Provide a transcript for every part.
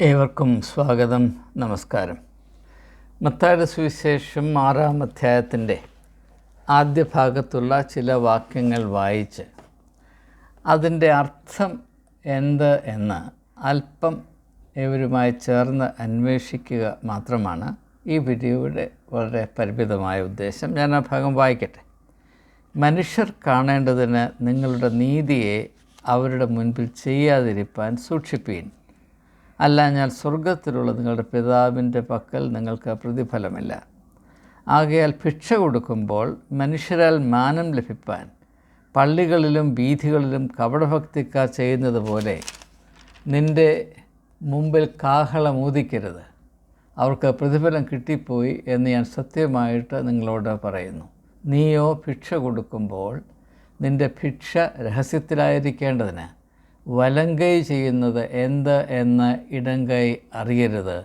ഏവർക്കും സ്വാഗതം നമസ്കാരം. മത്തായുടെ സുവിശേഷം ആറാം അധ്യായത്തിന്റെ ആദ്യ ഭാഗത്തുള്ള ചില വാക്യങ്ങൾ വായിച്ച് അതിന്റെ അർത്ഥം എന്ത് എന്ന് അല്പം ഇവരുമായി ചേർന്ന് അന്വേഷിക്കുക മാത്രമാണ് ഈ വീഡിയോയുടെ വളരെ പരിമിതമായ ഉദ്ദേശം. ഞാൻ ആ ഭാഗം വായിക്കട്ടെ. മനുഷ്യർ കാണേണ്ടതിന് നിങ്ങളുടെ നീതിയെ അവരുടെ മുൻപിൽ ചെയ്യാതിരിപ്പാൻ സൂക്ഷിപ്പീൻ. അല്ല ഞാൻ സ്വർഗത്തിലുള്ള നിങ്ങളുടെ പിതാവിന്റെ പക്കൽ നിങ്ങൾക്ക് പ്രതിഫലമില്ല. ആകയാൽ ഭിക്ഷ കൊടുക്കുമ്പോൾ മനുഷ്യരാൽ മാനം ലഭിപ്പാൻ പള്ളികളിലും വീഥികളിലും കപടഭക്തിക്കാർ ചെയ്യുന്നത് പോലെ നിന്റെ മുമ്പിൽ കാഹളം ഊതിക്കരുത്. അവർക്ക് പ്രതിഫലം കിട്ടിപ്പോയി എന്ന് ഞാൻ സത്യമായിട്ട് നിങ്ങളോട് പറയുന്നു. നീയോ ഭിക്ഷ കൊടുക്കുമ്പോൾ നിന്റെ ഭിക്ഷ രഹസ്യത്തിലായിരിക്കേണ്ടതിന് വലങ്കൈ ചെയ്യുന്നത് എന്ത് എന്ന് ഇടങ്കൈ അറിയരുത്.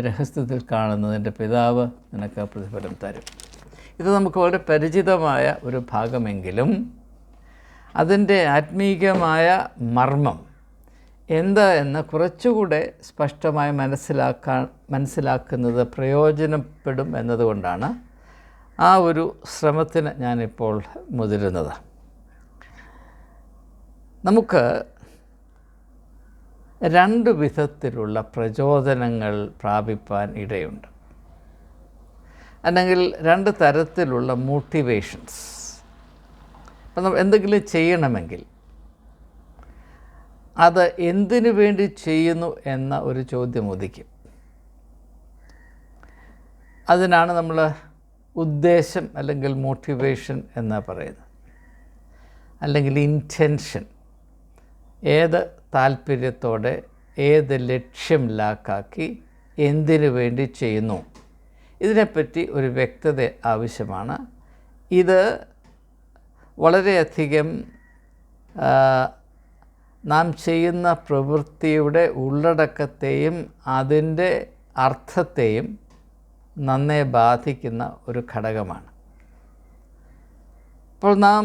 രഹസ്യത്തിൽ കാണുന്നതിന്റെ പിതാവ് നിനക്ക് പ്രതിഫലം തരും. ഇത് നമുക്ക് വളരെ പരിചിതമായ ഒരു ഭാഗമെങ്കിലും അതിന്റെ ആത്മീകമായ മർമ്മം എന്താ എന്ന് കുറച്ചുകൂടെ സ്പഷ്ടമായി മനസ്സിലാക്കാൻ മനസ്സിലാക്കുന്നത് പ്രയോജനപ്പെടും എന്നതുകൊണ്ടാണ് ആ ഒരു ശ്രമത്തിന് ഞാനിപ്പോൾ മുതിരുന്നത്. നമുക്ക് രണ്ട് വിധത്തിലുള്ള പ്രചോദനങ്ങൾ പ്രാപിപ്പാൻ ഇടയുണ്ട്. അല്ലെങ്കിൽ രണ്ട് തരത്തിലുള്ള മോട്ടിവേഷൻസ് അപ്പം നമ്മൾ എന്തെങ്കിലും ചെയ്യണമെങ്കിൽ അത് എന്തിനു വേണ്ടി ചെയ്യുന്നു എന്ന ഒരു ചോദ്യം ഉദിക്കും. അതിനാണ് നമ്മൾ ഉദ്ദേശം അല്ലെങ്കിൽ മോട്ടിവേഷൻ എന്ന് പറയുന്നത്. അല്ലെങ്കിൽ ഇന്റൻഷൻ ഏത് താല്പര്യത്തോടെ ഏത് ലക്ഷ്യം ലാക്കാക്കി എന്തിനു വേണ്ടി ചെയ്യുന്നു? ഇതിനെപ്പറ്റി ഒരു വ്യക്തത ആവശ്യമാണ്. ഇത് വളരെയധികം നാം ചെയ്യുന്ന പ്രവൃത്തിയുടെ ഉള്ളടക്കത്തെയും അതിന്റെ അർത്ഥത്തെയും നന്നേ ബാധിക്കുന്ന ഒരു ഘടകമാണ്. അപ്പോൾ നാം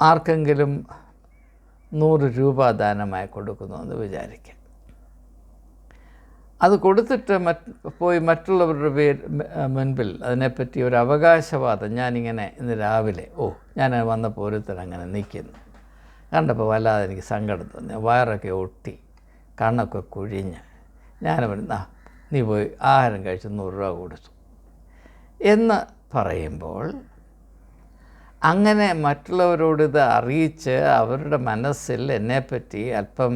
ആർക്കെങ്കിലും നൂറ് രൂപ ദാനമായി കൊടുക്കുന്നു എന്ന് വിചാരിക്കുക അത് കൊടുത്തിട്ട് മറ്റ് പോയി മറ്റുള്ളവരുടെ പേര് മുൻപിൽ അതിനെപ്പറ്റി ഒരു അവകാശവാദം. ഞാനിങ്ങനെ ഇന്ന് രാവിലെ ഓ ഞാൻ വന്നപ്പോൾ ഒരുത്തൻ അങ്ങനെ നിൽക്കുന്നു. കണ്ടപ്പോൾ വല്ലാതെ എനിക്ക് സങ്കടം തോന്നി. വയറൊക്കെ ഒട്ടി കണ്ണൊക്കെ കുഴിഞ്ഞ്. ഞാനവരുന്ന നീ പോയി ആഹാരം കഴിച്ച് നൂറ് രൂപ കൊടുത്തു. എന്ന് പറയുമ്പോൾ അങ്ങനെ മറ്റുള്ളവരോട് ഇത് അറിയിച്ച് അവരുടെ മനസ്സിൽ എന്നെപ്പറ്റി അല്പം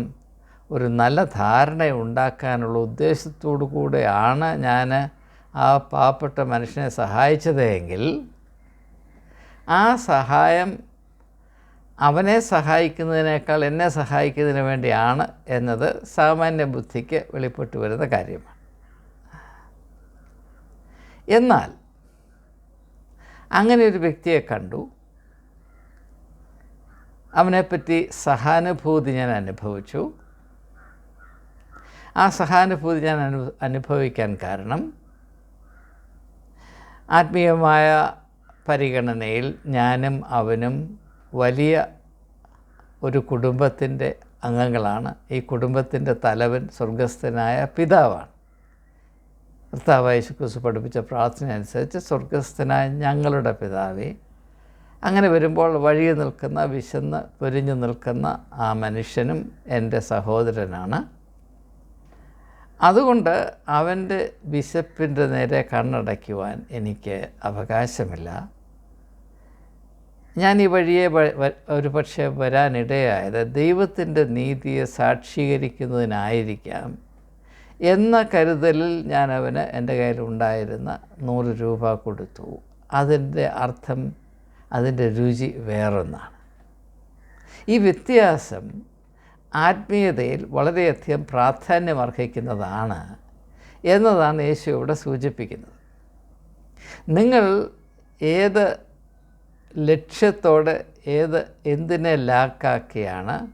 ഒരു നല്ല ധാരണ ഉണ്ടാക്കാനുള്ള ഉദ്ദേശത്തോടു കൂടെയാണ് ഞാൻ ആ പാവപ്പെട്ട മനുഷ്യനെ സഹായിച്ചതെങ്കിൽ ആ സഹായം അവനെ സഹായിക്കുന്നതിനേക്കാൾ എന്നെ സഹായിക്കുന്നതിന് വേണ്ടിയാണ് എന്നത് സാമാന്യ ബുദ്ധിക്ക് വെളിപ്പെട്ടു വരുന്ന കാര്യമാണ്. എന്നാൽ അങ്ങനെ ഒരു വ്യക്തിയെ കണ്ടു. അവനെപ്പറ്റി സഹാനുഭൂതി ഞാൻ അനുഭവിച്ചു. ആ സഹാനുഭൂതി ഞാൻ അനു അനുഭവിക്കാൻ കാരണം ആത്മീയമായ പരിഗണനയിൽ ഞാനും അവനും വലിയ ഒരു കുടുംബത്തിന്റെ അംഗങ്ങളാണ്. ഈ കുടുംബത്തിന്റെ തലവൻ സ്വർഗസ്ഥനായ പിതാവാണ്. കർത്താവ് യേശുക്രിസ്തു പഠിപ്പിച്ച പ്രാർത്ഥന അനുസരിച്ച് സ്വർഗസ്ഥനായ ഞങ്ങളുടെ പിതാവേ അങ്ങനെ വരുമ്പോൾ വഴിയിൽ നിൽക്കുന്ന വിശന്ന് പൊരിഞ്ഞു നിൽക്കുന്ന ആ മനുഷ്യനും എന്റെ സഹോദരനാണ്. അതുകൊണ്ട് അവന്റെ വിശപ്പിന്റെ നേരെ കണ്ണടയ്ക്കുവാൻ എനിക്ക് അവകാശമില്ല. ഞാൻ ഈ വഴിയെ ഒരു പക്ഷേ വരാനിടയായത് ദൈവത്തിന്റെ നീതിയെ സാക്ഷീകരിക്കുന്നതിനായിരിക്കാം എന്ന കരുതലിൽ ഞാൻ അവന് എന്റെ കയ്യിലുണ്ടായിരുന്ന നൂറ് രൂപ കൊടുത്തു. അതിന്റെ അർത്ഥം അതിന്റെ രുചി വേറൊന്നാണ്. ഈ വ്യത്യാസം ആത്മീയതയിൽ വളരെയധികം പ്രാധാന്യം അർഹിക്കുന്നതാണ് എന്നതാണ് യേശു ഇവിടെ സൂചിപ്പിക്കുന്നത്. നിങ്ങൾ ഏത് ലക്ഷ്യത്തോടെ ഏത് എന്തിനെ ലാക്കാക്കിയാണ്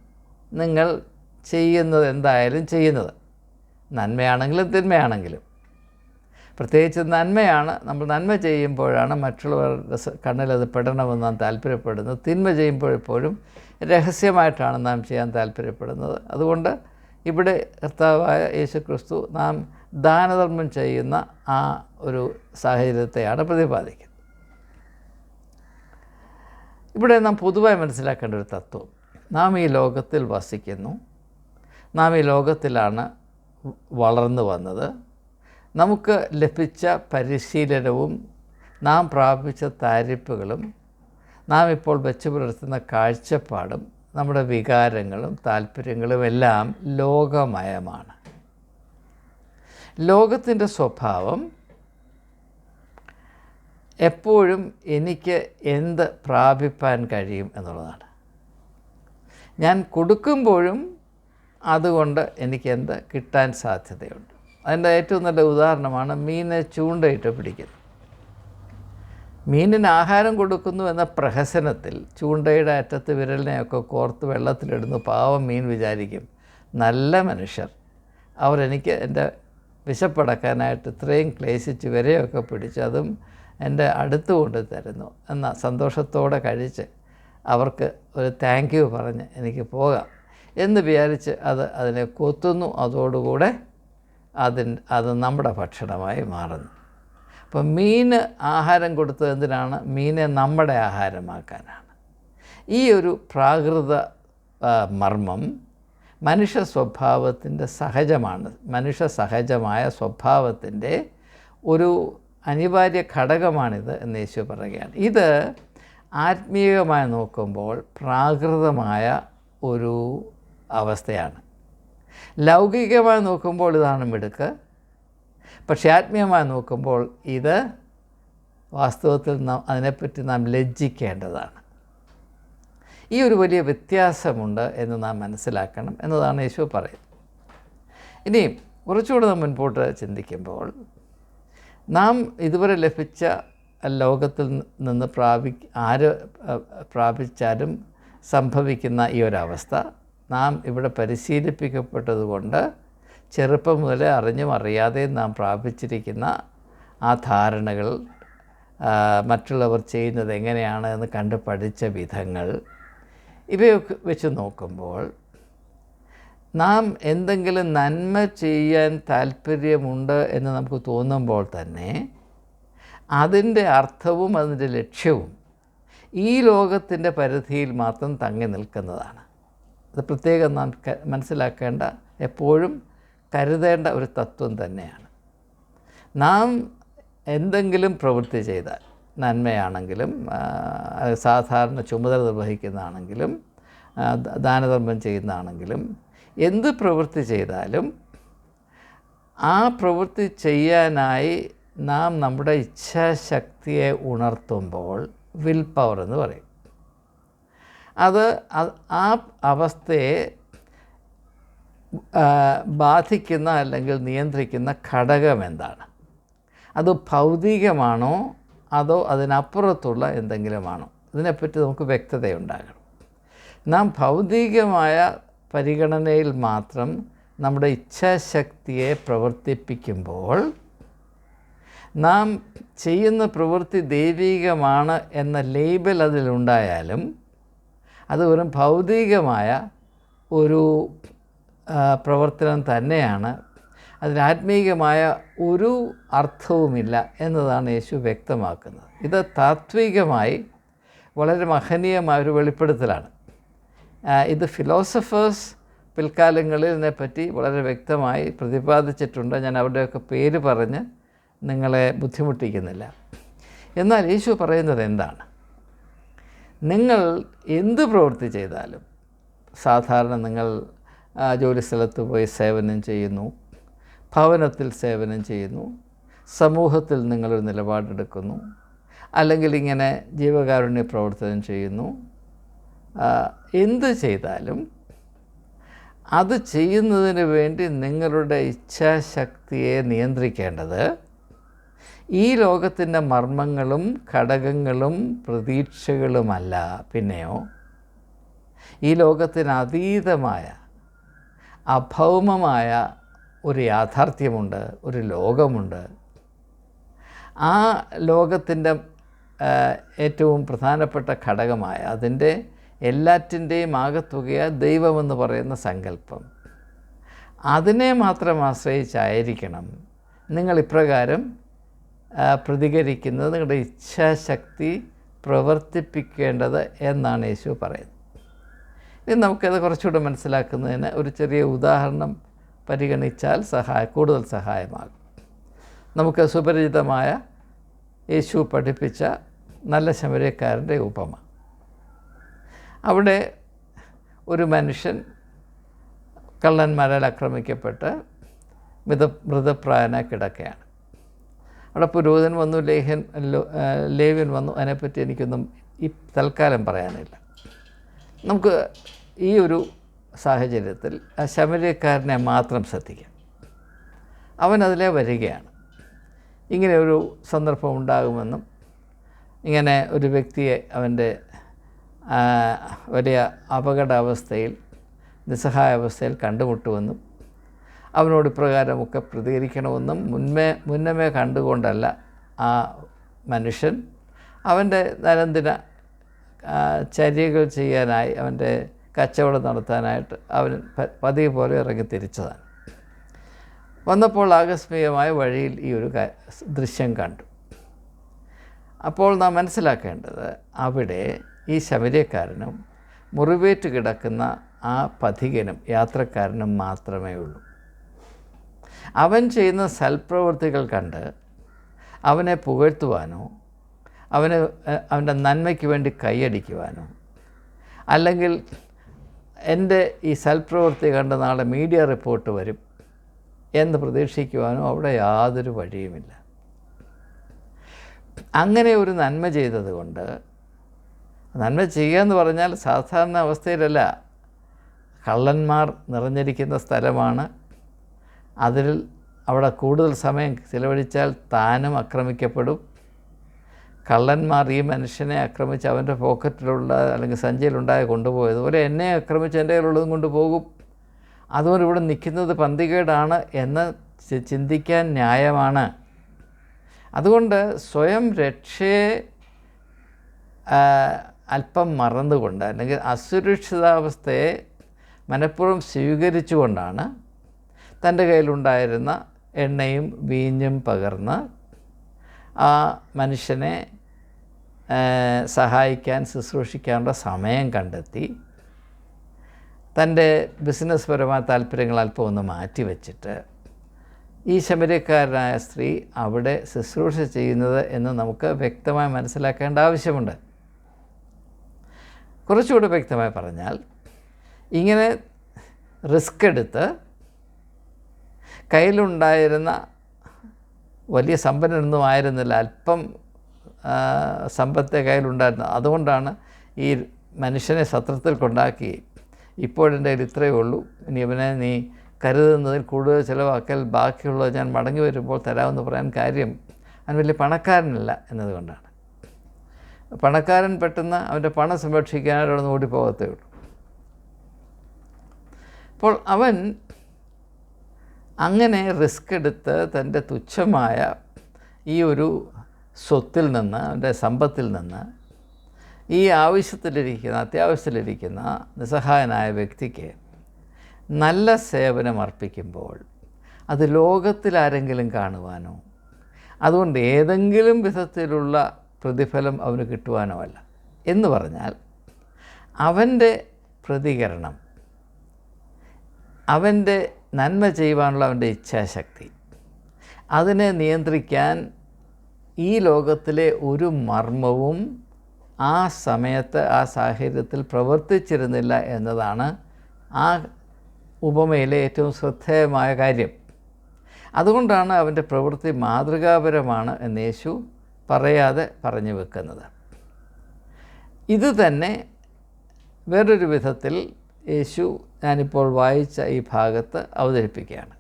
നിങ്ങൾ ചെയ്യുന്നത് എന്തായാലും ചെയ്യുന്നത്. നന്മയാണെങ്കിലും തിന്മയാണെങ്കിലും. പ്രത്യേകിച്ച് നന്മയാണ്. നമ്മൾ നന്മ ചെയ്യുമ്പോഴാണ് മറ്റുള്ളവരുടെ അത് പെടണമെന്ന് നാം താല്പര്യപ്പെടുന്നത്. തിന്മ ചെയ്യുമ്പോഴെപ്പോഴും രഹസ്യമായിട്ടാണ് നാം ചെയ്യാൻ താല്പര്യപ്പെടുന്നത്. അതുകൊണ്ട് ഇവിടെ കർത്താവായ യേശു ക്രിസ്തു നാം ദാനധർമ്മം ചെയ്യുന്ന ആ ഒരു സാഹചര്യത്തെയാണ് പ്രതിപാദിക്കുന്നത്. ഇവിടെ നാം പൊതുവായി മനസ്സിലാക്കേണ്ട ഒരു തത്വം. നാം ഈ ലോകത്തിൽ വസിക്കുന്നു. നാം ഈ ലോകത്തിലാണ് വളർന്നു വന്നത്. നമുക്ക് ലഭിച്ച പരിശീലനവും നാം പ്രാപിച്ച താരിപ്പുകളും നാം ഇപ്പോൾ വെച്ച് പുലർത്തുന്ന കാഴ്ചപ്പാടും നമ്മുടെ വികാരങ്ങളും താല്പര്യങ്ങളും എല്ലാം ലോകമയമാണ്. ലോകത്തിന്റെ സ്വഭാവം എപ്പോഴും എനിക്ക് എന്ത് പ്രാപിപ്പാൻ കഴിയും എന്നുള്ളതാണ്. ഞാൻ കൊടുക്കുമ്പോഴും അതുകൊണ്ട് എനിക്ക് എന്ത് കിട്ടാൻ സാധ്യതയുണ്ട്. അതിന്റെ ഏറ്റവും നല്ല ഉദാഹരണമാണ് മീനെ ചൂണ്ടയിട്ട് പിടിക്കുന്നത് മീനിന് ആഹാരം കൊടുക്കുന്നു എന്ന പ്രഹസനത്തിൽ ചൂണ്ടയുടെ അറ്റത്ത് വിരലിനെയൊക്കെ കോർത്ത് വെള്ളത്തിലിടുന്നു. പാവം മീൻ വിചാരിക്കും. നല്ല മനുഷ്യർ. അവരെനിക്ക് എന്റെ വിശപ്പടക്കാനായിട്ട് ഇത്രയും ക്ലേശിച്ച് വരെയൊക്കെ പിടിച്ച് അതും എന്റെ അടുത്ത് കൊണ്ട് തരുന്നു എന്ന സന്തോഷത്തോടെ കഴിച്ച് അവർക്ക് ഒരു താങ്ക് യു പറഞ്ഞ് എനിക്ക് പോകാം എന്ന് വിചാരിച്ച് അത് അതിനെ കൊത്തുന്നു. അതോടുകൂടെ അതിന് അത് നമ്മുടെ ഭക്ഷണമായി മാറുന്നു. അപ്പം മീന് ആഹാരം കൊടുത്തത് എന്തിനാണ്? മീനെ നമ്മുടെ ആഹാരമാക്കാനാണ്. ഈ ഒരു പ്രാകൃത മർമ്മം മനുഷ്യ സ്വഭാവത്തിന്റെ സഹജമാണ്. മനുഷ്യ സഹജമായ സ്വഭാവത്തിന്റെ ഒരു അനിവാര്യ ഘടകമാണിത് എന്ന് യേശു പറയുകയാണ്. ഇത് ആത്മീയമായി നോക്കുമ്പോൾ പ്രാകൃതമായ ഒരു അവസ്ഥയാണ്. ലൗകികമായി നോക്കുമ്പോൾ ഇതാണ് മിടുക്ക് പക്ഷേ ആത്മീയമായി നോക്കുമ്പോൾ ഇത് വാസ്തവത്തിൽ നാം അതിനെപ്പറ്റി നാം ലജ്ജിക്കേണ്ടതാണ്. ഈ ഒരു വലിയ വ്യത്യാസമുണ്ട് എന്ന് നാം മനസ്സിലാക്കണം എന്നതാണ് യേശു പറയുന്നത്. ഇനിയും കുറച്ചുകൂടെ നാം മുൻപോട്ട് ചിന്തിക്കുമ്പോൾ നാം ഇതുവരെ ലഭിച്ച ലോകത്തിൽ നിന്ന് പ്രാപി ആര് പ്രാപിച്ചാലും സംഭവിക്കുന്ന ഈ ഒരവസ്ഥ നാം ഇവിടെ പരിശീലിപ്പിക്കപ്പെട്ടതുകൊണ്ട് ചെറുപ്പം മുതലേ അറിഞ്ഞും അറിയാതെയും നാം പ്രാപിച്ചിരിക്കുന്ന ആ ധാരണകൾ മറ്റുള്ളവർ ചെയ്യുന്നത് എങ്ങനെയാണ് എന്ന് കണ്ട് പഠിച്ച വിധങ്ങൾ ഇവയൊക്കെ വെച്ച് നോക്കുമ്പോൾ നാം എന്തെങ്കിലും നന്മ ചെയ്യാൻ താല്പര്യമുണ്ട് എന്ന് നമുക്ക് തോന്നുമ്പോൾ തന്നെ അതിന്റെ അർത്ഥവും അതിന്റെ ലക്ഷ്യവും ഈ ലോകത്തിന്റെ പരിധിയിൽ മാത്രം തങ്ങി നിൽക്കുന്നതാണ്. അത് പ്രത്യേകം നാം മനസ്സിലാക്കേണ്ട എപ്പോഴും കരുതേണ്ട ഒരു തത്വം തന്നെയാണ്. നാം എന്തെങ്കിലും പ്രവൃത്തി ചെയ്താൽ നന്മയാണെങ്കിലും സാധാരണ ചുമതല നിർവഹിക്കുന്നതാണെങ്കിലും ദാനധർമ്മം ചെയ്യുന്നതാണെങ്കിലും എന്ത് പ്രവൃത്തി ചെയ്താലും ആ പ്രവൃത്തി ചെയ്യാനായി നാം നമ്മുടെ ഇച്ഛാശക്തിയെ ഉണർത്തുമ്പോൾ വിൽ പവർ എന്ന് പറയും. അത് ആ അവസ്ഥയെ ബാധിക്കുന്ന അല്ലെങ്കിൽ നിയന്ത്രിക്കുന്ന ഘടകം എന്താണ്? അത് ഭൗതികമാണോ? അതോ അതിനപ്പുറത്തുള്ള എന്തെങ്കിലുമാണോ? ഇതിനെപ്പറ്റി നമുക്ക് വ്യക്തതയുണ്ടാകണം. നാം ഭൗതികമായ പരിഗണനയിൽ മാത്രം നമ്മുടെ ഇച്ഛാശക്തിയെ പ്രവർത്തിപ്പിക്കുമ്പോൾ നാം ചെയ്യുന്ന പ്രവൃത്തി ദൈവീകമാണ് എന്ന ലേബൽ അതിലുണ്ടായാലും അത് വെറും ഭൗതികമായ ഒരു പ്രവർത്തനം തന്നെയാണ്. അതിന് ആത്മീകമായ ഒരു അർത്ഥവുമില്ല എന്നതാണ് യേശു വ്യക്തമാക്കുന്നത്. ഇത് താത്വികമായി വളരെ മഹനീയമായ ഒരു വെളിപ്പെടുത്തലാണ്. ഇത് ഫിലോസഫേഴ്സ് പിൽക്കാലങ്ങളിൽ ഇതിനെപ്പറ്റി വളരെ വ്യക്തമായി പ്രതിപാദിച്ചിട്ടുണ്ട്. ഞാൻ അവരുടെയൊക്കെ പേര് പറഞ്ഞ് നിങ്ങളെ ബുദ്ധിമുട്ടിക്കുന്നില്ല. എന്നാൽ യേശു പറയുന്നത് എന്താണ്? നിങ്ങൾ എന്ത് പ്രവൃത്തി ചെയ്താലും സാധാരണ നിങ്ങൾ ജോലിസ്ഥലത്ത് ജോലി സ്ഥലത്ത് പോയി സേവനം ചെയ്യുന്നു ഭവനത്തിൽ സേവനം ചെയ്യുന്നു സമൂഹത്തിൽ നിങ്ങളൊരു നിലപാടെടുക്കുന്നു അല്ലെങ്കിൽ ഇങ്ങനെ ജീവകാരുണ്യ പ്രവർത്തനം ചെയ്യുന്നു എന്ത് ചെയ്താലും അത് ചെയ്യുന്നതിന് വേണ്ടി നിങ്ങളുടെ ഇച്ഛാശക്തിയെ നിയന്ത്രിക്കേണ്ടത് ഈ ലോകത്തിന്റെ മർമ്മങ്ങളും ഘടകങ്ങളും പ്രതീക്ഷകളുമല്ല. പിന്നെയോ ഈ ലോകത്തിന് അതീതമായ അഭൗമമായ ഒരു യാഥാർത്ഥ്യമുണ്ട് ഒരു ലോകമുണ്ട്. ആ ലോകത്തിന്റെ ഏറ്റവും പ്രധാനപ്പെട്ട ഘടകമായ അതിന്റെ എല്ലാറ്റിന്റെയും ആകത്തുകയ ദൈവമെന്ന് പറയുന്ന സങ്കല്പം. അതിനെ മാത്രം ആശ്രയിച്ചായിരിക്കണം. നിങ്ങൾ ഇപ്രകാരം പ്രതികരിക്കുന്നത് നിങ്ങളുടെ ഇച്ഛാശക്തി പ്രവർത്തിപ്പിക്കേണ്ടത് എന്നാണ് യേശു പറയുന്നത്. ഇനി നമുക്കത് കുറച്ചുകൂടെ മനസ്സിലാക്കുന്നതിന് ഒരു ചെറിയ ഉദാഹരണം പരിഗണിച്ചാൽ സഹായ കൂടുതൽ സഹായമാകും. നമുക്ക് സുപരിചിതമായ യേശു പഠിപ്പിച്ച നല്ല ശമരക്കാരന്റെ ഉപമ. അവിടെ ഒരു മനുഷ്യൻ കള്ളന്മാരാൽ ആക്രമിക്കപ്പെട്ട് മിത മൃതപ്രായനായി കിടക്കുകയാണ്. അവിടെ പുരോഹിതൻ വന്നു ലേഹൻ ലേവ്യൻ വന്നു. അതിനെപ്പറ്റി എനിക്കൊന്നും ഈ തൽക്കാലം പറയാനില്ല. നമുക്ക് ഈ ഒരു സാഹചര്യത്തിൽ ശമര്യക്കാരനെ മാത്രം ശ്രദ്ധിക്കാം. അവൻ വരികയാണ്. ഇങ്ങനെ ഒരു സന്ദർഭം ഉണ്ടാകുമെന്നും ഇങ്ങനെ ഒരു വ്യക്തിയെ അവന്റെ വലിയ അപകടാവസ്ഥയിൽ നിസ്സഹായാവസ്ഥയിൽ കണ്ടുമുട്ടുമെന്നും അവനോട് ഇപ്രകാരമൊക്കെ പ്രതികരിക്കണമെന്നും മുൻമേ മുന്നമേ കണ്ടുകൊണ്ടല്ല ആ മനുഷ്യൻ. അവന്റെ ദൈനംദിന ചര്യകൾ ചെയ്യാനായി അവന്റെ കച്ചവടം നടത്താനായിട്ട് അവൻ പതിവ് പോലെ ഇറങ്ങി തിരിച്ചതാണ്. വന്നപ്പോൾ ആകസ്മികമായ വഴിയിൽ ഈ ഒരു ദൃശ്യം കണ്ടു. അപ്പോൾ നാം മനസ്സിലാക്കേണ്ടത് അവിടെ ഈ ശബരിയക്കാരനും മുറിവേറ്റ് കിടക്കുന്ന ആ പഥികനും യാത്രക്കാരനും മാത്രമേ ഉള്ളൂ. അവൻ ചെയ്യുന്ന സൽപ്രവൃത്തികൾ കണ്ട് അവനെ പുകഴ്ത്തുവാനോ അവന് അവന്റെ നന്മയ്ക്ക് വേണ്ടി കൈയടിക്കുവാനോ അല്ലെങ്കിൽ എന്റെ ഈ സൽപ്രവൃത്തി കണ്ട് നാളെ മീഡിയ റിപ്പോർട്ട് വരും എന്ന് പ്രതീക്ഷിക്കുവാനോ അവിടെ യാതൊരു വഴിയുമില്ല. അങ്ങനെ ഒരു നന്മ ചെയ്തതുകൊണ്ട് നന്മ ചെയ്യുക എന്ന് പറഞ്ഞാൽ സാധാരണ അവസ്ഥയിലല്ല കള്ളന്മാർ നിറഞ്ഞിരിക്കുന്ന സ്ഥലമാണ്. അതിൽ അവിടെ കൂടുതൽ സമയം ചിലവഴിച്ചാൽ താനും ആക്രമിക്കപ്പെടും. കള്ളന്മാർ ഈ മനുഷ്യനെ ആക്രമിച്ച് അവന്റെ പോക്കറ്റിലുള്ള അല്ലെങ്കിൽ സഞ്ചയിലുണ്ടായ കൊണ്ടുപോയത് കൊണ്ടുപോയതുപോലെ എന്നെ ആക്രമിച്ച് എന്റെ കയ്യിലുള്ളതും കൊണ്ടുപോകും. അതുപോലെ ഇവിടെ നിൽക്കുന്നത് പന്തികേടാണ് എന്ന് ചിന്തിക്കാൻ ന്യായമാണ്. അതുകൊണ്ട് സ്വയം രക്ഷയെ അല്പം മറന്നുകൊണ്ട് അല്ലെങ്കിൽ അസുരക്ഷിതാവസ്ഥയെ മനഃപൂർവം സ്വീകരിച്ചുകൊണ്ടാണ് തന്റെ കയ്യിലുണ്ടായിരുന്ന എണ്ണയും വീഞ്ഞും പകർന്ന് ആ മനുഷ്യനെ സഹായിക്കാൻ ശുശ്രൂഷിക്കാനുള്ള സമയം കണ്ടെത്തി തന്റെ ബിസിനസ് പരമായ താല്പര്യങ്ങൾ അല്പം ഒന്ന് മാറ്റിവെച്ചിട്ട് ഈ ശബരിക്കാരനായ സ്ത്രീ അവിടെ ശുശ്രൂഷ ചെയ്യുന്നത് എന്ന് നമുക്ക് വ്യക്തമായി മനസ്സിലാക്കേണ്ട ആവശ്യമുണ്ട്. കുറച്ചുകൂടി വ്യക്തമായി പറഞ്ഞാൽ ഇങ്ങനെ റിസ്ക് എടുത്ത് കയ്യിലുണ്ടായിരുന്ന വലിയ സമ്പന്നനൊന്നും ആയിരുന്നില്ല. അല്പം സമ്പത്തെ കയ്യിലുണ്ടായിരുന്നു. അതുകൊണ്ടാണ് ഈ മനുഷ്യനെ സത്രത്തിൽ കൊണ്ടാക്കി. ഇപ്പോഴെന്റെ കയ്യിൽ ഇത്രയേ ഉള്ളൂ. ഇനി ഇവനെ നീ കരുതുന്നതിൽ കൂടുതൽ ചിലവാക്കൽ ബാക്കിയുള്ളത് ഞാൻ മടങ്ങി വരുമ്പോൾ തരാമെന്ന് പറയാൻ കാര്യം അവൻ വലിയ പണക്കാരനല്ല എന്നതുകൊണ്ടാണ്. പണക്കാരൻ പെട്ടെന്ന് അവന്റെ പണം സംരക്ഷിക്കാനായിട്ട് അവിടെ നിന്ന് ഓടിപ്പോകത്തേ ഉള്ളൂ. അപ്പോൾ അവൻ അങ്ങനെ റിസ്ക് എടുത്ത് തന്റെ തുച്ഛമായ ഈ ഒരു സ്വത്തിൽ നിന്ന് അവന്റെ സമ്പത്തിൽ നിന്ന് ഈ ആവശ്യത്തിലിരിക്കുന്ന അത്യാവശ്യത്തിലിരിക്കുന്ന നിസ്സഹായനായ വ്യക്തിക്ക് നല്ല സേവനം അർപ്പിക്കുമ്പോൾ അത് ലോകത്തിൽ ആരെങ്കിലും കാണുവാനോ അതുകൊണ്ട് ഏതെങ്കിലും വിധത്തിലുള്ള പ്രതിഫലം അവന് കിട്ടുവാനോ അല്ല. എന്ന് പറഞ്ഞാൽ അവന്റെ പ്രതികരണം അവന്റെ നന്മ ചെയ്യുവാനുള്ള അവന്റെ ഇച്ഛാശക്തി. അതിനെ നിയന്ത്രിക്കാൻ ഈ ലോകത്തിലെ ഒരു മർമ്മവും ആ സമയത്ത് ആ സാഹചര്യത്തിൽ പ്രവർത്തിച്ചിരുന്നില്ല എന്നതാണ് ആ ഉപമയിലെ ഏറ്റവും ശ്രദ്ധേയമായ കാര്യം. അതുകൊണ്ടാണ് അവന്റെ പ്രവൃത്തി മാതൃകാപരമാണ് എന്ന് യേശു പറയാതെ പറഞ്ഞു വെക്കുന്നത്. ഇത് തന്നെ വേറൊരു വിധത്തിൽ യേശു ഞാനിപ്പോൾ വായിച്ച ഈ ഭാഗത്ത് അവതരിപ്പിക്കുകയാണ്.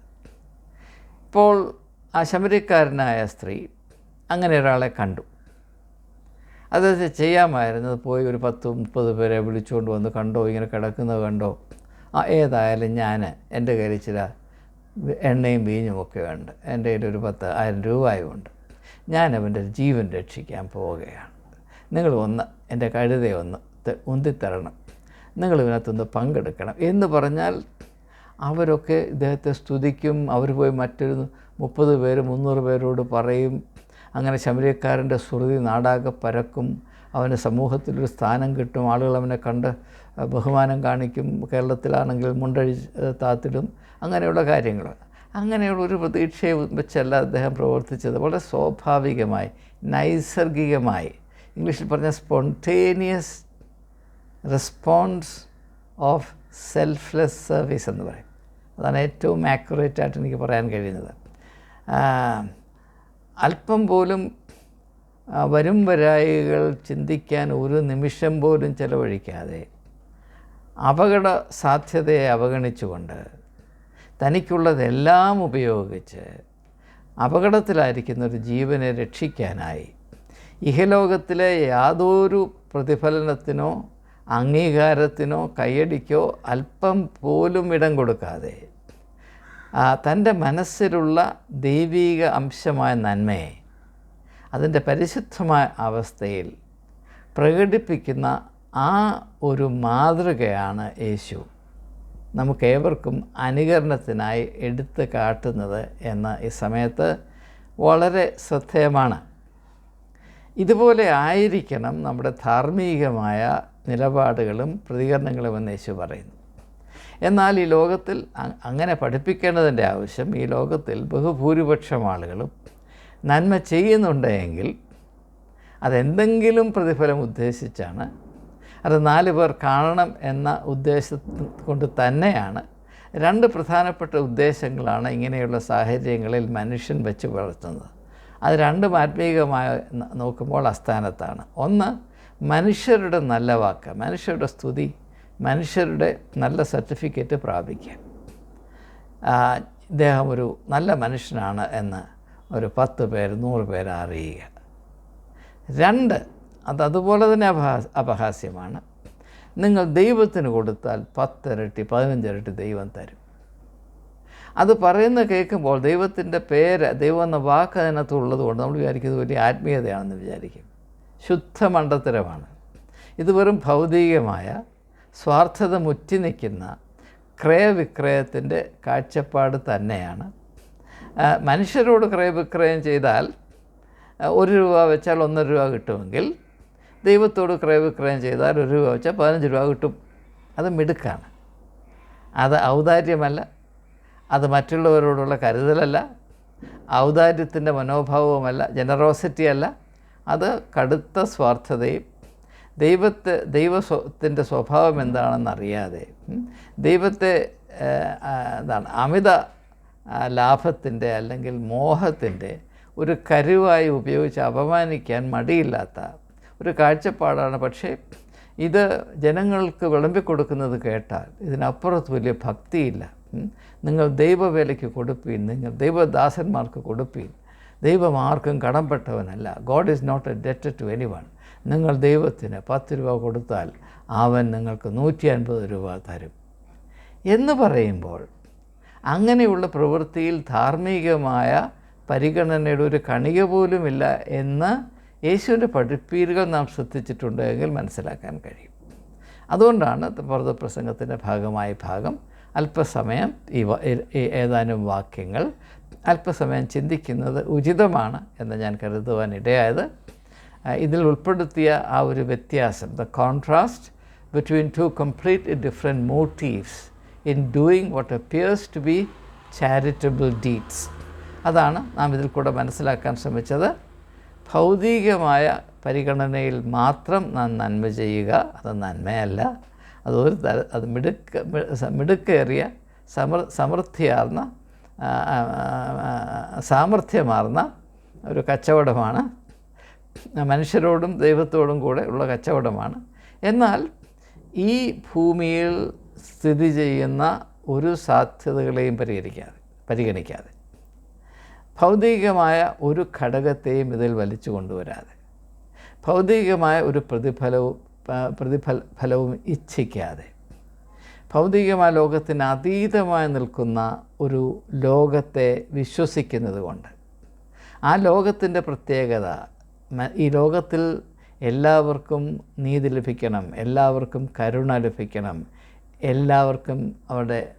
ഇപ്പോൾ ആ ശബരിക്കാരനായ സ്ത്രീ അങ്ങനെ ഒരാളെ കണ്ടു. അത് ചെയ്യാമായിരുന്നത് പോയി ഒരു പത്ത് മുപ്പത് പേരെ വിളിച്ചുകൊണ്ട് വന്ന് കണ്ടോ ഇങ്ങനെ കിടക്കുന്നത് കണ്ടോ? ആ ഏതായാലും ഞാൻ എന്റെ കയ്യിൽ ചില എണ്ണയും വീഞ്ഞും ഒക്കെ ഉണ്ട്. എന്റെ കയ്യിൽ ഒരു പത്ത് ആയിരം രൂപയുമുണ്ട് ഞാൻ അവന്റെ ജീവൻ രക്ഷിക്കാൻ പോവുകയാണ്. നിങ്ങൾ ഒന്ന് എന്റെ കഴുതയൊന്ന് ഉന്തിത്തരണം. നിങ്ങൾ ഇതിനകത്തൊന്ന് പങ്കെടുക്കണം. എന്ന് പറഞ്ഞാൽ അവരൊക്കെ ഇദ്ദേഹത്തെ സ്തുതിക്കും അവർ പോയി മറ്റൊരു മുപ്പത് പേര് മുന്നൂറ് പേരോട് പറയും. അങ്ങനെ ശബരിക്കാരന്റെ ശ്രുതി നാടാകെ പരക്കും. അവന് സമൂഹത്തിലൊരു സ്ഥാനം കിട്ടും. ആളുകൾ അവനെ കണ്ട് ബഹുമാനം കാണിക്കും. കേരളത്തിലാണെങ്കിൽ മുണ്ടഴി താത്തിടും. അങ്ങനെയുള്ള കാര്യങ്ങൾ. അങ്ങനെയുള്ള ഒരു പ്രതീക്ഷയെ വെച്ചല്ല അദ്ദേഹം പ്രവർത്തിച്ചത്. വളരെ സ്വാഭാവികമായി നൈസർഗികമായി. ഇംഗ്ലീഷിൽ പറഞ്ഞ spontaneous response of selfless service എന്ന് പറയും. അതാണ് ഏറ്റവും ആക്യുറേറ്റ് ആയിട്ട് എനിക്ക് പറയാൻ കഴിയുന്നത്. അല്പം പോലും വരും വരായികൾ ചിന്തിക്കാൻ ഒരു നിമിഷം പോലും ചിലവഴിക്കാതെ അപകട സാധ്യതയെ അവഗണിച്ചുകൊണ്ട് തനിക്കുള്ളതെല്ലാം ഉപയോഗിച്ച് അപകടത്തിലായിരിക്കുന്ന ഒരു ജീവനെ രക്ഷിക്കാനായി ഇഹലോകത്തിലെ യാതൊരു പ്രതിഫലനത്തിനോ അംഗീകാരത്തിനോ കൈയടിക്കോ അല്പം പോലും ഇടം കൊടുക്കാതെ. തന്റെ മനസ്സിലുള്ള ദൈവീക അംശമായ നന്മയെ അതിന്റെ പരിശുദ്ധമായ അവസ്ഥയിൽ പ്രകടിപ്പിക്കുന്ന ആ ഒരു മാതൃകയാണ് യേശു. നമുക്കേവർക്കും അനുകരണത്തിനായി എടുത്ത് കാട്ടുന്നത് എന്ന ഈ സമയത്ത് വളരെ ശ്രദ്ധേയമാണ്. ഇതുപോലെ ആയിരിക്കണം നമ്മുടെ ധാർമ്മികമായ നിലപാടുകളും പ്രതികരണങ്ങളും എന്ന് യേശു പറയുന്നു. എന്നാൽ ഈ ലോകത്തിൽ അങ്ങനെ പഠിപ്പിക്കേണ്ടതിന്റെ ആവശ്യം ഈ ലോകത്തിൽ ബഹുഭൂരിപക്ഷം ആളുകളും നന്മ ചെയ്യുന്നുണ്ടെങ്കിൽ അതെന്തെങ്കിലും പ്രതിഫലം ഉദ്ദേശിച്ചാണ് അത് നാല് പേർ കാണണം എന്ന ഉദ്ദേശം കൊണ്ട് തന്നെയാണ് രണ്ട് പ്രധാനപ്പെട്ട ഉദ്ദേശങ്ങളാണ് ഇങ്ങനെയുള്ള സാഹചര്യങ്ങളിൽ മനുഷ്യൻ വെച്ച് പുലർത്തുന്നത് അത് രണ്ടും ആത്മീകമായ നോക്കുമ്പോൾ അസ്ഥാനത്താണ്. ഒന്ന് മനുഷ്യരുടെ നല്ല വാക്ക് മനുഷ്യരുടെ സ്തുതി മനുഷ്യരുടെ നല്ല സർട്ടിഫിക്കറ്റ് പ്രാപിക്കുക ഇദ്ദേഹം ഒരു നല്ല മനുഷ്യനാണ് എന്ന് ഒരു പത്ത് പേർ നൂറ് പേര് അറിയുക. രണ്ട് അത് അതുപോലെ തന്നെ അപഹാ അപഹാസ്യമാണ്. നിങ്ങൾ ദൈവത്തിന് കൊടുത്താൽ പത്തിരട്ടി പതിനഞ്ചിരട്ടി ദൈവം തരും. അത് പറയുന്ന കേൾക്കുമ്പോൾ ദൈവത്തിന്റെ പേര് ദൈവം എന്ന വാക്ക് അതിനകത്തുള്ളത് കൊണ്ട് നമ്മൾ വിചാരിക്കുന്നത് വലിയ ആത്മീയതയാണെന്ന് വിചാരിക്കും. ശുദ്ധ മണ്ടത്തരമാണ് ഇത് വെറും ഭൗതികമായ സ്വാർത്ഥത മുറ്റി നിൽക്കുന്ന ക്രയവിക്രയത്തിന്റെ കാഴ്ചപ്പാട് തന്നെയാണ്. മനുഷ്യരോട് ക്രയവിക്രയം ചെയ്താൽ ഒരു രൂപ വെച്ചാൽ ഒന്നര രൂപ കിട്ടുമെങ്കിൽ ദൈവത്തോട് ക്രയവിക്രയം ചെയ്താൽ ഒരു രൂപ വെച്ചാൽ പതിനഞ്ച് രൂപ കിട്ടും. അത് മിടുക്കാണ്. അത് ഔദാര്യമല്ല. അത് മറ്റുള്ളവരോടുള്ള കരുതലല്ല. ഔദാര്യത്തിന്റെ മനോഭാവവുമല്ല. ജനറോസിറ്റി അല്ല അത് കടുത്ത സ്വാർത്ഥതയും ദൈവത്തെ ദൈവത്തിന്റെ സ്വഭാവം എന്താണെന്നറിയാതെ ദൈവത്തെ എന്താണ് അമിത ലാഭത്തിന്റെ അല്ലെങ്കിൽ മോഹത്തിന്റെ ഒരു കരുവായി ഉപയോഗിച്ച് അപമാനിക്കാൻ മടിയില്ലാത്ത ഒരു കാഴ്ചപ്പാടാണ്. പക്ഷേ ഇത് ജനങ്ങൾക്ക് വിളമ്പിക്കൊടുക്കുന്നത് കേട്ടാൽ ഇതിനപ്പുറത്ത് വലിയ ഭക്തിയില്ല. നിങ്ങൾ ദൈവവേലയ്ക്ക് കൊടുപ്പീൻ നിങ്ങൾ ദൈവദാസന്മാർക്ക് കൊടുപ്പീൻ ദൈവം ആർക്കും കടംപെട്ടവനല്ല God is not a debt to anyone നിങ്ങൾ ദൈവത്തിന് പത്ത് രൂപ കൊടുത്താൽ അവൻ നിങ്ങൾക്ക് നൂറ്റി അൻപത് രൂപ തരും. എന്ന് പറയുമ്പോൾ അങ്ങനെയുള്ള പ്രവൃത്തിയിൽ ധാർമ്മികമായ പരിഗണനയുടെ ഒരു കണിക പോലുമില്ല എന്ന് യേശുവിന്റെ പഠിപ്പീരുകൾ നാം ശ്രദ്ധിച്ചിട്ടുണ്ട് എങ്കിൽ മനസ്സിലാക്കാൻ കഴിയും. അതുകൊണ്ടാണ് പ്രസംഗത്തിന്റെ ഭാഗമായ ഭാഗം അല്പസമയം ഈ ഏതാനും വാക്യങ്ങൾ അല്പസമയം ചിന്തിക്കുന്നത് ഉചിതമാണ് എന്ന് ഞാൻ കരുതുവാൻ ഇടയായത്. ഇതിൽ ഉൾപ്പെടുത്തിയ ആ ഒരു വ്യത്യാസം the contrast between two complete different motives in doing what appears to be charitable deeds അതാണ് നാം ഇതിൽ കൂടെ മനസ്സിലാക്കാൻ ശ്രമിച്ചത്. ഭൗതികമായ പരിഗണനയിൽ മാത്രം നാം നന്മ ചെയ്യുക അത് നന്മയല്ല. അതൊരു തര അത് മിടുക്ക് മിടുക്കേറിയ സമൃ സമൃദ്ധിയാർന്ന സാമർഥ്യമാർന്ന ഒരു കച്ചവടമാണ്. മനുഷ്യരോടും ദൈവത്തോടും കൂടെ ഉള്ള കച്ചവടമാണ്. എന്നാൽ ഈ ഭൂമിയിൽ സ്ഥിതി ചെയ്യുന്ന ഒരു സാധ്യതകളെയും പരിഹരിക്കാതെ പരിഗണിക്കാതെ ഭൗതികമായ ഒരു ഘടകത്തെയും ഇതിൽ വലിച്ചു കൊണ്ടുവരാതെ ഭൗതികമായ ഒരു പ്രതിഫലവും പ്രതിഫല ഫലവും ഇച്ഛിക്കാതെ ഭൗതികമായ ലോകത്തിന് അതീതമായി നിൽക്കുന്ന ഒരു ലോകത്തെ വിശ്വസിക്കുന്നത് കൊണ്ട്. ആ ലോകത്തിന്റെ പ്രത്യേകത ഈ ലോകത്തിൽ എല്ലാവർക്കും നീതി ലഭിക്കണം എല്ലാവർക്കും കരുണ ലഭിക്കണം എല്ലാവർക്കും അവരുടെ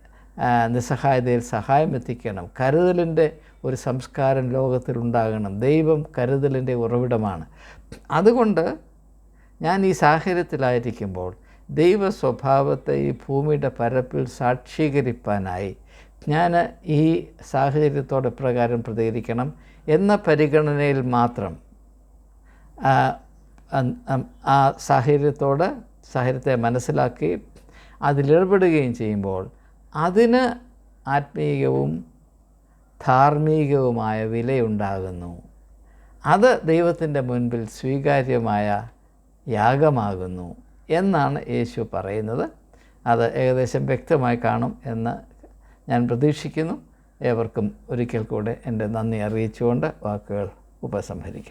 നിസ്സഹായതയിൽ സഹായം എത്തിക്കണം. കരുതലിന്റെ ഒരു സംസ്കാരം ലോകത്തിൽ ഉണ്ടാകണം. ദൈവം കരുതലിന്റെ ഉറവിടമാണ്. അതുകൊണ്ട് ഞാൻ ഈ സാഹചര്യത്തിലായിരിക്കുമ്പോൾ ദൈവ സ്വഭാവത്തെ ഈ ഭൂമിയുടെ പരപ്പിൽ സാക്ഷീകരിപ്പാനായി ഞാൻ ഈ സാഹചര്യത്തോടെ പ്രകാരം പ്രതികരിക്കണം എന്ന പരിഗണനയിൽ മാത്രം ആ, സാഹചര്യത്തോട് സാഹചര്യത്തെ മനസ്സിലാക്കി അതിലിടപെടുകയും ചെയ്യുമ്പോൾ അതിന് ആത്മീയവും ധാർമ്മികവുമായ വിലയുണ്ടാകുന്നു. അത് ദൈവത്തിന്റെ മുൻപിൽ സ്വീകാര്യമായ യാഗമാകുന്നു. എന്നാണ് യേശു പറയുന്നത്. അത് ഏകദേശം വ്യക്തമായി കാണും എന്ന് ഞാൻ പ്രതീക്ഷിക്കുന്നു. ഏവർക്കും ഒരിക്കൽ കൂടെ എന്റെ നന്ദി അറിയിച്ചുകൊണ്ട് വാക്കുകൾ ഉപസംഹരിക്കുന്നു